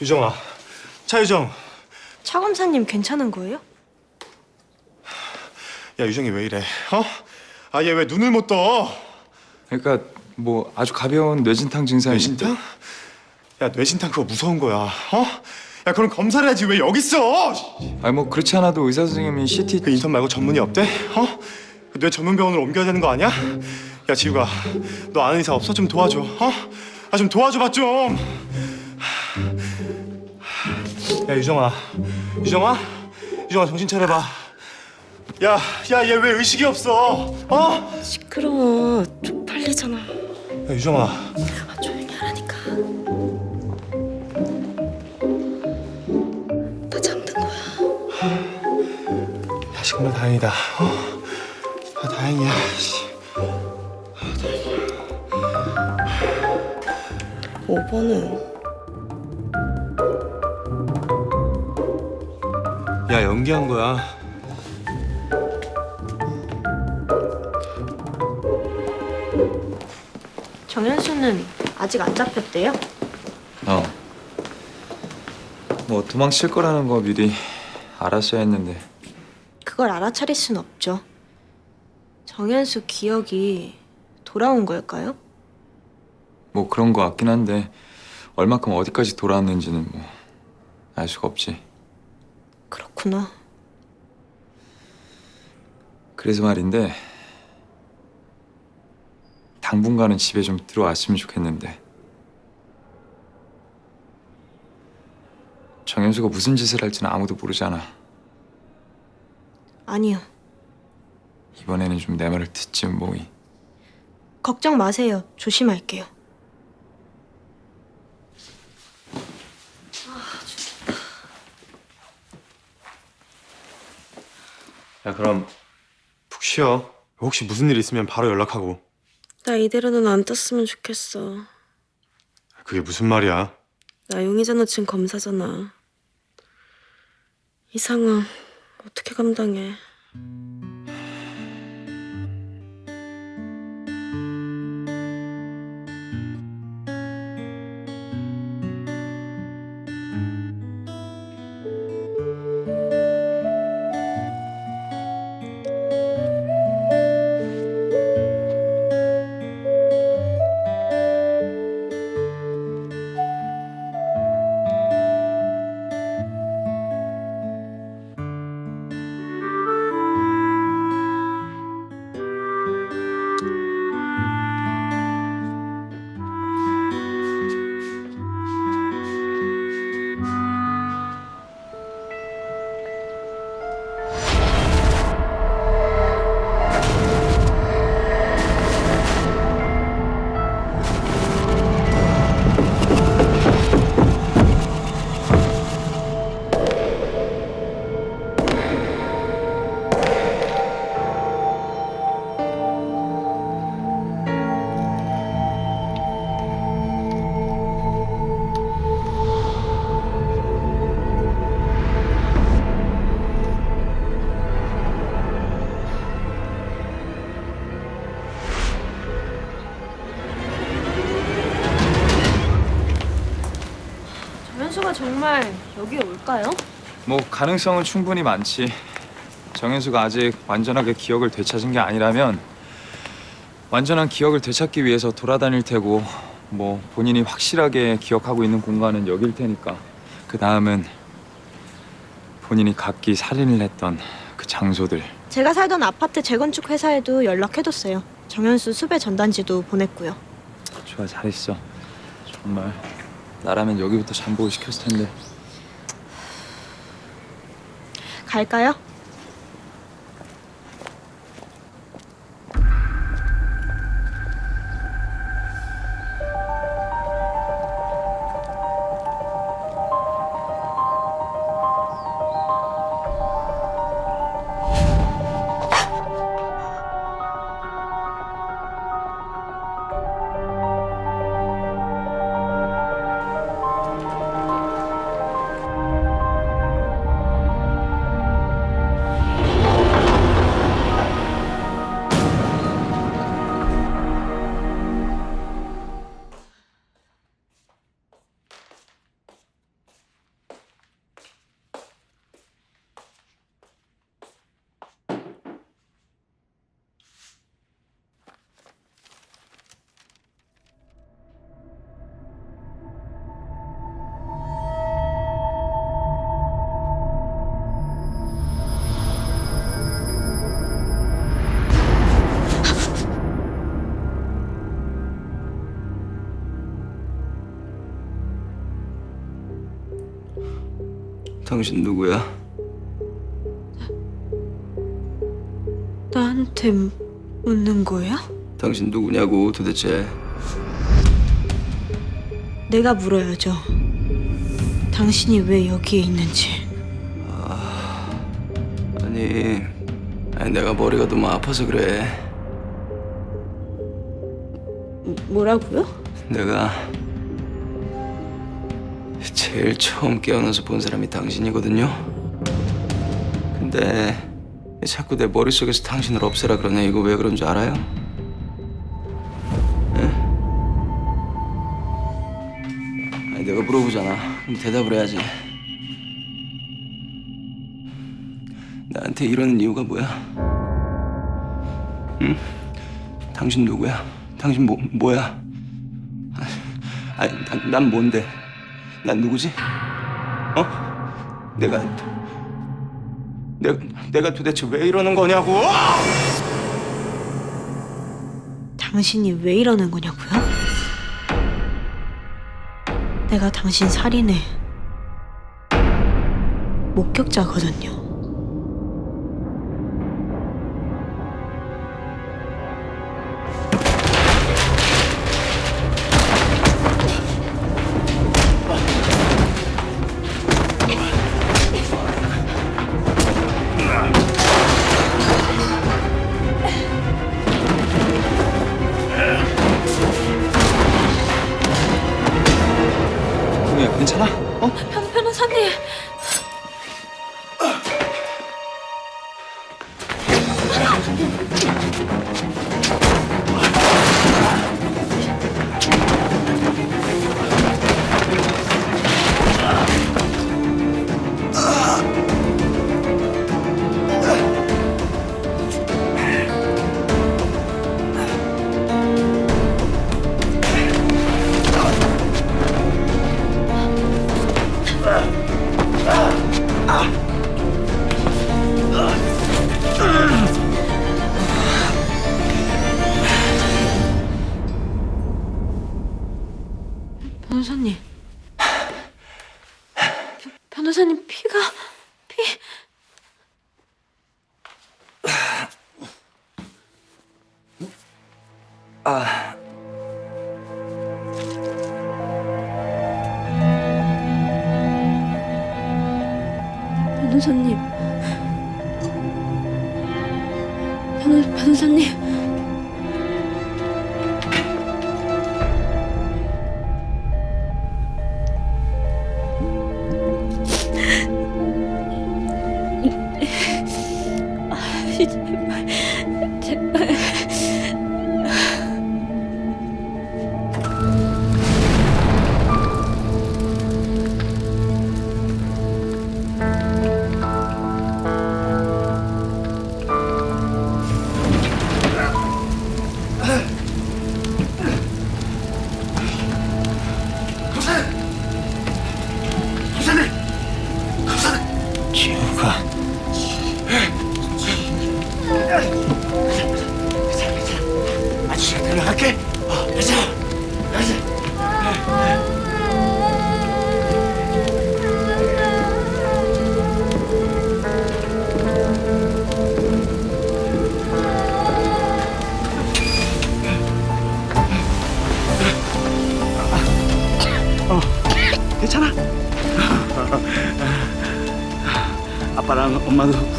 유정아, 차유정. 차 검사님 괜찮은 거예요? 야 유정이 왜 이래? 어? 아 얘 왜 눈을 못 떠? 그러니까 뭐 아주 가벼운 뇌진탕 증상이 뇌진탕? 야 뇌진탕 그거 무서운 거야. 어? 야 그럼 검사를 해야지 왜 여기 있어? 아니 뭐 그렇지 않아도 의사 선생님이 CT 그 인턴 말고 전문의 없대? 어? 그뇌 전문 병원으로 옮겨야 되는 거 아니야? 야 지우가 너 아는 의사 없어? 좀 도와줘. 어? 아 좀 도와줘봐 좀. 야 유정아, 유정아, 유정아 정신 차려봐. 야, 야 얘 왜 의식이 없어? 어? 시끄러워. 쪽팔리잖아. 야 유정아. 아, 조용히 하라니까. 나 잠든 거야. 야 정말 다행이다. 어? 아 다행이야. 씨. 5번은 야 연기한 거야. 정현수는 아직 안 잡혔대요? 어. 뭐 도망칠 거라는 거 미리 알았어야 했는데 그걸 알아차릴 순 없죠. 정현수 기억이 돌아온 걸까요? 뭐 그런 거 같긴 한데 얼마큼 어디까지 돌아왔는지는 뭐 알 수가 없지. 그렇구나. 그래서 말인데 당분간은 집에 좀 들어왔으면 좋겠는데 정현수가 무슨 짓을 할지는 아무도 모르잖아. 아니요. 이번에는 좀 내 말을 듣지 뭐이. 걱정 마세요. 조심할게요. 야 그럼 푹 쉬어. 혹시 무슨 일 있으면 바로 연락하고. 나 이대로는 안 떴으면 좋겠어. 그게 무슨 말이야? 나 용의자 놓친 검사잖아. 이 상황 어떻게 감당해? 정말 여기에 올까요? 뭐 가능성은 충분히 많지. 정현수가 아직 완전하게 기억을 되찾은 게 아니라면 완전한 기억을 되찾기 위해서 돌아다닐 테고 뭐 본인이 확실하게 기억하고 있는 공간은 여길 테니까 그 다음은 본인이 각기 살인을 했던 그 장소들 제가 살던 아파트 재건축 회사에도 연락해뒀어요. 정현수 수배 전단지도 보냈고요. 좋아 잘했어 정말 나라면 여기부터 잠복을 시켰을 텐데 갈까요? 당신 누구야? 나한테 묻는 거야? 당신 누구냐고 도대체 내가 물어야죠. 당신이 왜 여기에 있는지. 아니, 아니 내가 머리가 너무 아파서 그래 뭐라고요? 내가 제일 처음 깨어나서 본 사람이 당신이거든요 근데 자꾸 내 머릿속에서 당신을 없애라 그러네 이거 왜 그런 줄 알아요? 예? 아니 내가 물어보잖아 그럼 대답을 해야지 나한테 이러는 이유가 뭐야? 응? 당신 누구야? 당신 뭐, 뭐야? 아니, 난, 난 뭔데? 난 누구지? 어? 내가 내가 내가 도대체 왜 이러는 거냐고? 당신이 왜 이러는 거냐고요? 내가 당신 살인의 목격자거든요.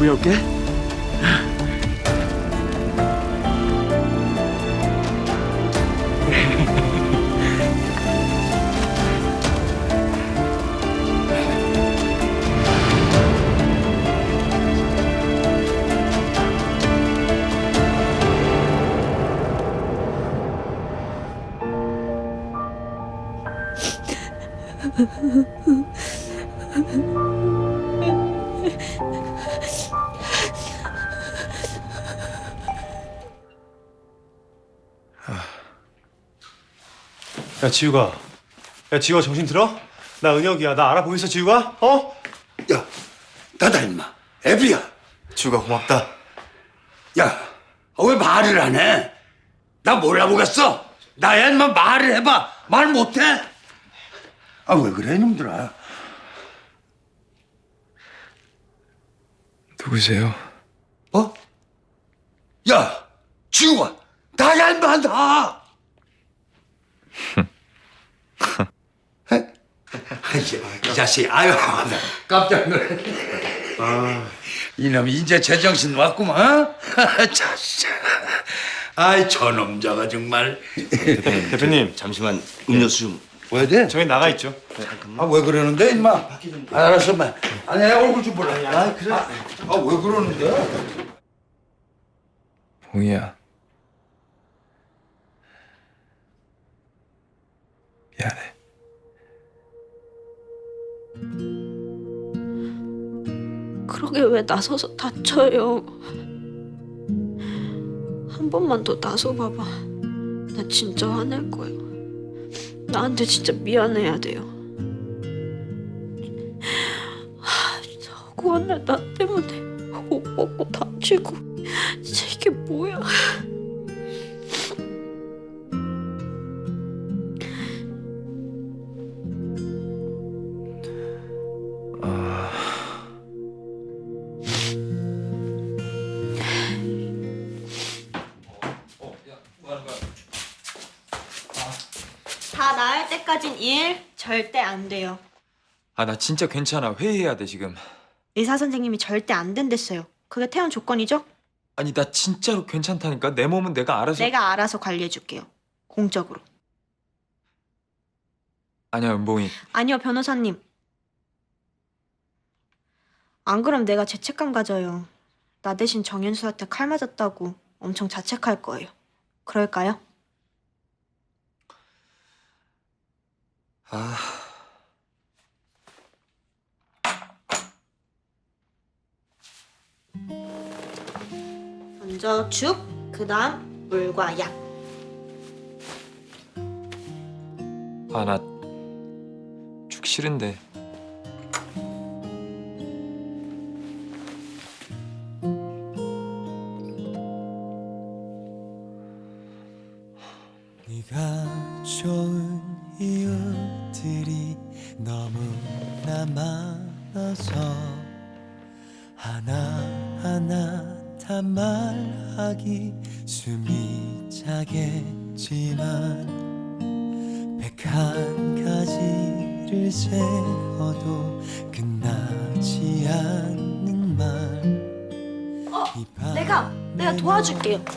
구해올 야 지우가 야 지우가 정신 들어? 나 은혁이야 나 알아보겠어 지우가? 어? 야, 나다 임마. 애비야. 지우가 고맙다 야, 아, 왜 말을 안 해? 나 몰라보겠어. 나야 임마 말을 해봐. 말 못해? 아, 왜 그래, 놈들아? 누구세요? 어? 야, 지우가 나야 인마 나. 아이, 이 자식, 아유, 나 깜짝 놀래. 이놈 이제 제정신 왔구만. 어? 자식. 아이 저놈 저거 정말. 대표님 잠시만 음료수 좀. 왜 돼? 저희 나가 있죠. 아 왜 그러는데 임마? 아, 알았어, 마. 아니 얼굴 좀 보라. 아 그래. 아 왜 그러는데? 봉이야. 미안해. 그러게 왜 나서서 다쳐요? 한 번만 더 나서 봐봐. 나 진짜 화낼 거예요. 나한테 진짜 미안해야 돼요. 하, 저거는 나 때문에 옷 벗고 다치고 진짜 이게 뭐야? 때까진 일 절대 안 돼요. 아 나 진짜 괜찮아. 회의해야 돼 지금. 의사 선생님이 절대 안 된댔어요. 그게 퇴원 조건이죠? 아니 나 진짜로 괜찮다니까. 내 몸은 내가 알아서. 내가 알아서 관리해 줄게요. 공적으로. 아니야 은봉이. 아니요, 변호사님. 안 그럼 내가 죄책감 가져요. 나 대신 정현수한테 칼 맞았다고 엄청 자책할 거예요. 그럴까요? 아. 먼저 죽, 그 다음 물과 약. 아 나 죽 싫은데.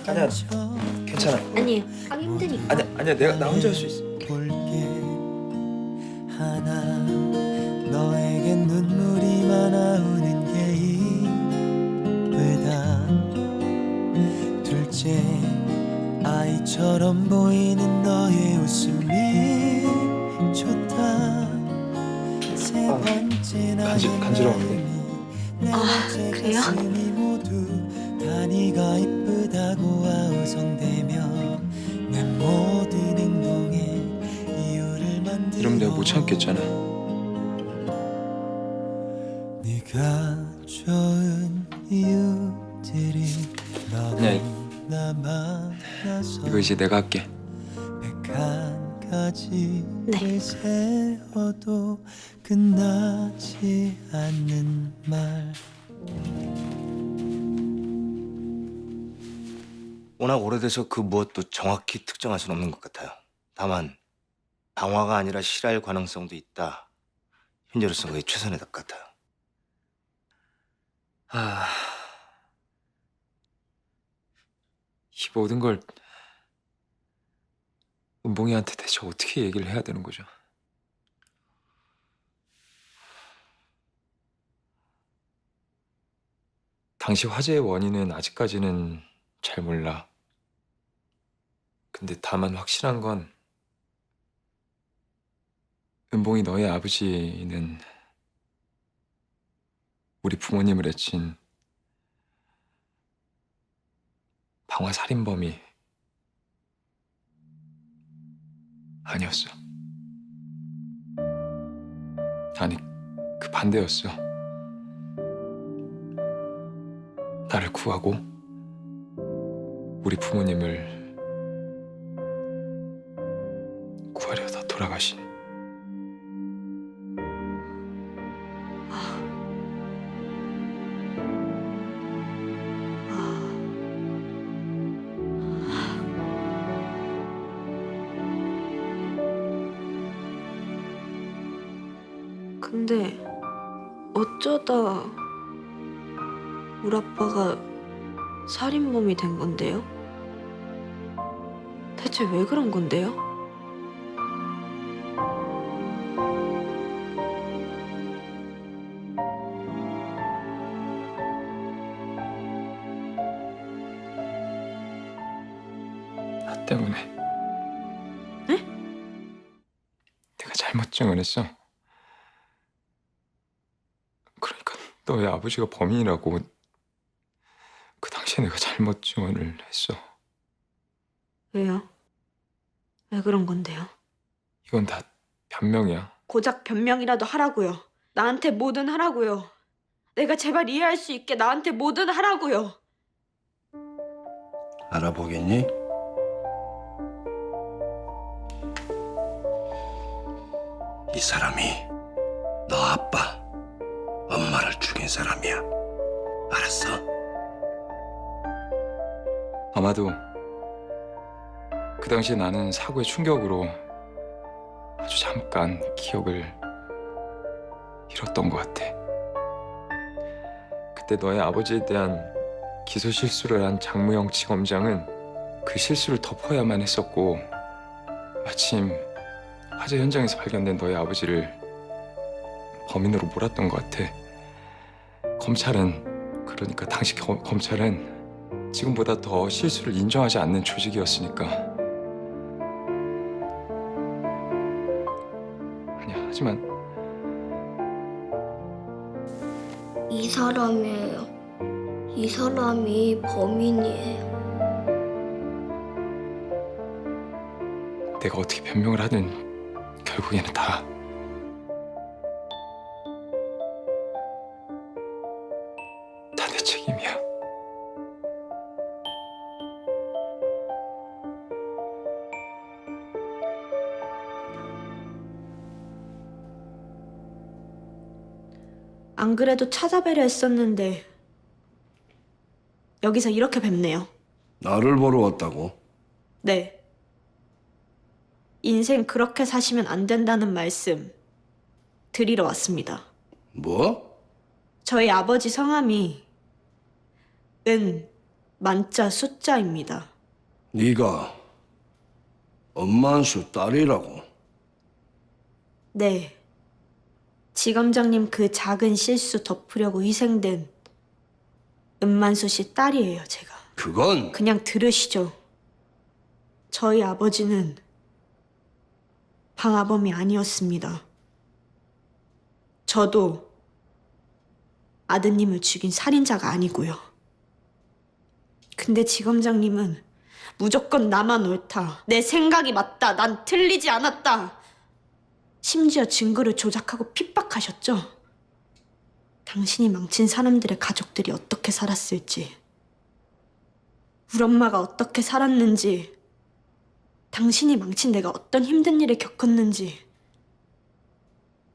아니야 괜찮아. 아니에요. 하기 힘드니까. 아니야 아니야 내가 나 혼자 할 수 있어. 볼게 하나 너에겐 눈물이 많아오는 게 이쁘다 둘째 아이처럼 보이는 너의 웃음이 좋다 세 번째 나의 간지- 간지러운데? 아, 그래요? 모두 이쁘다고 아우성대며 내 모든 행동에 이유를 만들어 이러면 내가 못 참겠잖아. 네가 좋은 이유들이 네. 너무나 많아서 이거 이제 내가 할게. 백한 가지를 네. 세워도 끝나지 않는 말 워낙 오래돼서 그 무엇도 정확히 특정할 수는 없는 것 같아요. 다만 방화가 아니라 실할 가능성도 있다. 현재로서 그게 최선의 답 같아요. 아. 이 모든 걸 은봉이한테 대체 어떻게 얘기를 해야 되는 거죠? 당시 화재의 원인은 아직까지는 잘 몰라. 근데 다만 확실한 건 은봉이 너의 아버지는 우리 부모님을 해친 방화 살인범이 아니었어. 아니, 그 반대였어. 나를 구하고 우리 부모님을 구하려다 돌아가신 근데 어쩌다 우리 아빠가 살인범이 된 건데요? 대체 왜 그런 건데요? 나 때문에. 네? 내가 잘못 증언 했어. 그러니까 너의 아버지가 범인이라고 그 당시에 내가 잘못 증언을 했어. 왜요? 왜 그런 건데요? 이건 다 변명이야. 고작 변명이라도 하라고요. 나한테 뭐든 하라고요. 내가 제발 이해할 수 있게 나한테 뭐든 하라고요. 알아보겠니? 이 사람이 너 아빠, 엄마를 죽인 사람이야. 알았어? 아마도 그 당시에 나는 사고의 충격으로 아주 잠깐 기억을 잃었던 것 같아. 그때 너의 아버지에 대한 기소 실수를 한 장무영 지검장은 그 실수를 덮어야만 했었고 마침 화재 현장에서 발견된 너의 아버지를 범인으로 몰았던 것 같아. 검찰은 그러니까 당시 겨- 검찰은 지금보다 더 실수를 인정하지 않는 조직이었으니까. 하지만 이 사람이에요. 이 사람이 범인이에요. 내가 어떻게 변명을 하든 결국에는 다다 안 그래도 찾아뵈려 했었는데 여기서 이렇게 뵙네요. 나를 보러 왔다고? 네. 인생 그렇게 사시면 안 된다는 말씀 드리러 왔습니다. 뭐? 저희 아버지 성함이 은 만자 숫자입니다. 네가 엄만수 딸이라고? 네. 지검장님 그 작은 실수 덮으려고 희생된 은만수 씨 딸이에요, 제가. 그건 그냥 들으시죠. 저희 아버지는 방화범이 아니었습니다. 저도 아드님을 죽인 살인자가 아니고요. 근데 지검장님은 무조건 나만 옳다. 내 생각이 맞다. 난 틀리지 않았다. 심지어 증거를 조작하고 핍박하셨죠. 당신이 망친 사람들의 가족들이 어떻게 살았을지, 우리 엄마가 어떻게 살았는지, 당신이 망친 내가 어떤 힘든 일을 겪었는지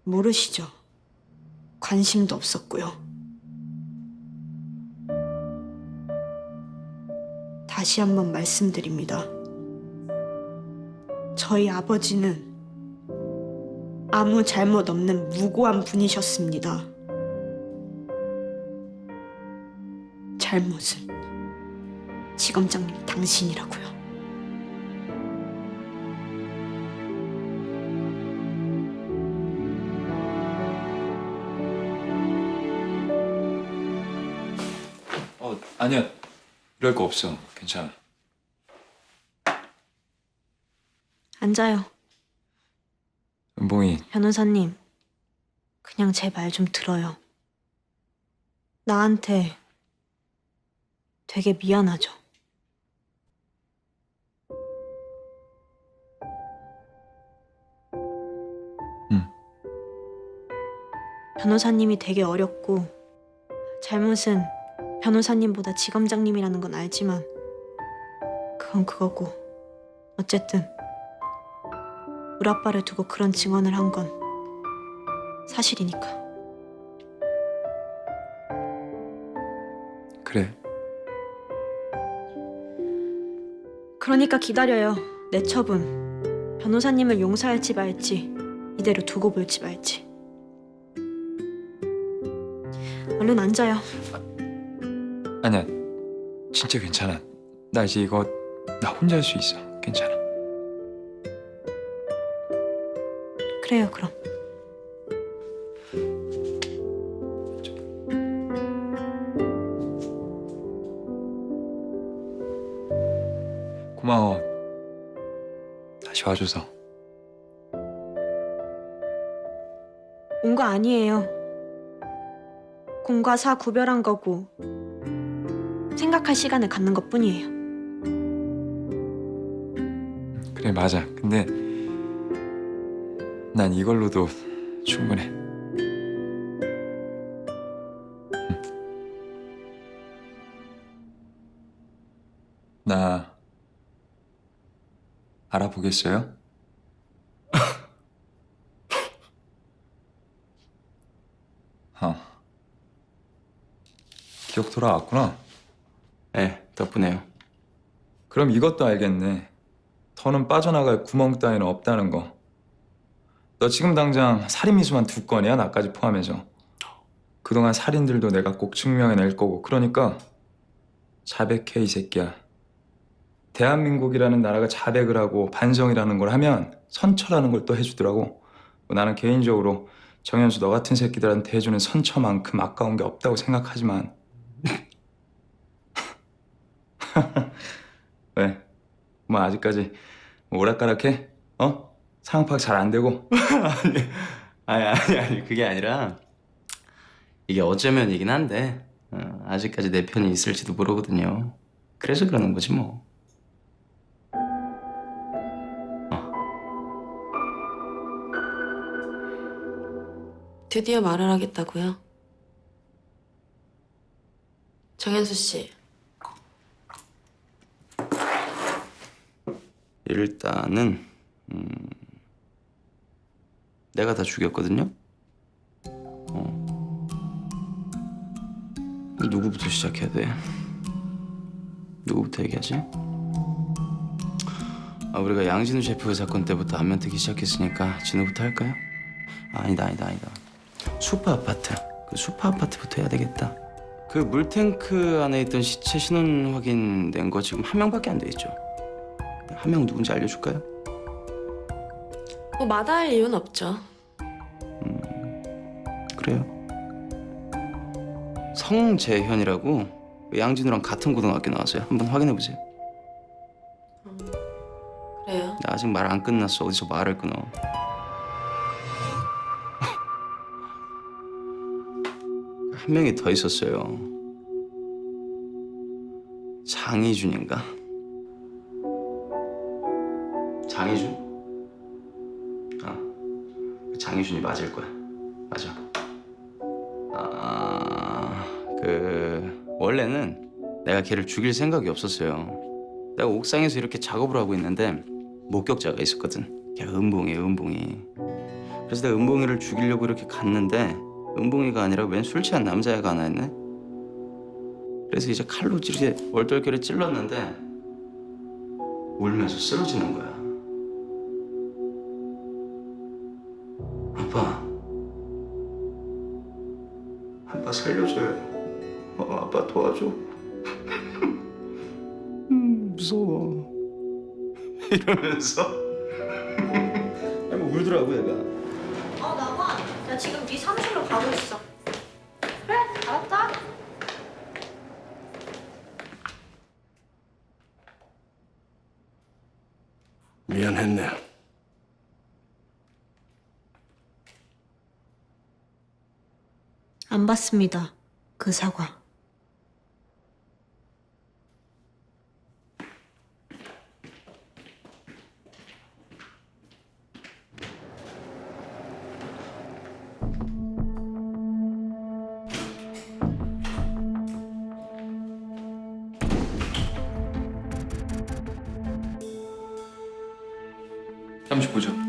모르시죠? 관심도 없었고요. 다시 한번 말씀드립니다. 저희 아버지는 아무 잘못 없는 무고한 분이셨습니다. 잘못은 지검장님 당신이라고요. 어, 아니야. 이럴 거 없어. 괜찮아. 앉아요. 은봉이 변호사님, 그냥 제 말 좀 들어요. 나한테 되게 미안하죠. 응. 변호사님이 되게 어렵고 잘못은 변호사님보다 지검장님이라는 건 알지만 그건 그거고 어쨌든 우리 아빠를 두고 그런 증언을 한 건 사실이니까. 그래. 그러니까 기다려요. 내 처분. 변호사님을 용서할지 말지 이대로 두고 볼지 말지. 얼른 앉아요. 아니야 진짜 괜찮아 나 이제 이거 나 혼자 할 수 있어 괜찮아 그래요, 그럼. 고마워 다시 와줘서 온 거 아니에요. 공과 사 구별한 거고 생각할 시간을 갖는 것 뿐이에요. 그래 맞아 근데 난 이걸로도 충분해 응. 나 알아보겠어요? 어 기억 돌아왔구나 네, 덕분에요. 그럼 이것도 알겠네. 더는 빠져나갈 구멍 따위는 없다는 거. 너 지금 당장 살인 미수만 두 건이야, 나까지 포함해서. 그동안 살인들도 내가 꼭 증명해낼 거고. 그러니까 자백해, 이 새끼야. 대한민국이라는 나라가 자백을 하고 반성이라는 걸 하면 선처라는 걸 또 해주더라고. 뭐 나는 개인적으로 정현수 너 같은 새끼들한테 해주는 선처만큼 아까운 게 없다고 생각하지만 왜? 뭐 아직까지 뭐 오락가락해? 어? 상황 파악 잘 안 되고? 아니, 아니, 아니, 그게 아니라 이게 어쩌면이긴 한데 어, 아직까지 내 편이 있을지도 모르거든요. 그래서 그러는 거지 뭐. 드디어 말을 하겠다고요? 정현수 씨, 일단은 음, 내가 다 죽였거든요. 어. 누구부터 시작해야 돼? 누구부터 얘기하지? 아, 우리가 양진우 셰프 사건 때부터 안면 뜨기 시작했으니까 진우부터 할까요? 아, 아니다, 아니다, 아니다. 수파 아파트. 그 수파 아파트부터 해야 되겠다. 그 물탱크 안에 있던 시체 신원 확인된 거 지금 한 명밖에 안 돼 있죠. 한 명 누군지 알려줄까요? 뭐 마다할 이유는 없죠. 그래요. 성재현이라고 그 양진우랑 같은 고등학교 나왔어요. 한번 확인해 보세요. 그래요. 나 아직 말 안 끝났어. 어디서 말을 끊어? 한 명이 더 있었어요. 장희준인가? 장희준? 아, 그 장희준이 맞을 거야. 맞아. 아, 내가 걔를 죽일 생각이 없었어요. 내가 옥상에서 이렇게 작업을 하고 있는데 목격자가 있었거든. 걔가 은봉이에요, 은봉이. 그래서 내가 은봉이를 죽이려고 이렇게 갔는데 은봉이가 아니라 웬 술 취한 남자애가 하나 있네. 그래서 이제 칼로 찌르게 얼떨결에 찔렀는데 울면서 쓰러지는 거야. 아빠, 아빠 살려줘요. 어, 아빠 도와줘. 음, 무서워. 이러면서 아니 뭐 울더라고 얘가. 어, 나와. 나 지금 네 사무실로 가고 있어. 그래, 알았다. 미안했네. 안 받습니다. 그 사과. 잠시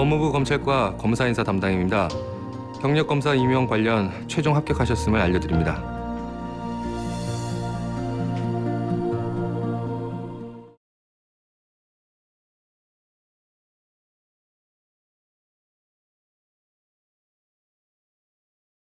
법무부 검찰과 검사 인사 담당입니다. 경력 검사 임용 관련 최종 합격하셨음을 알려드립니다.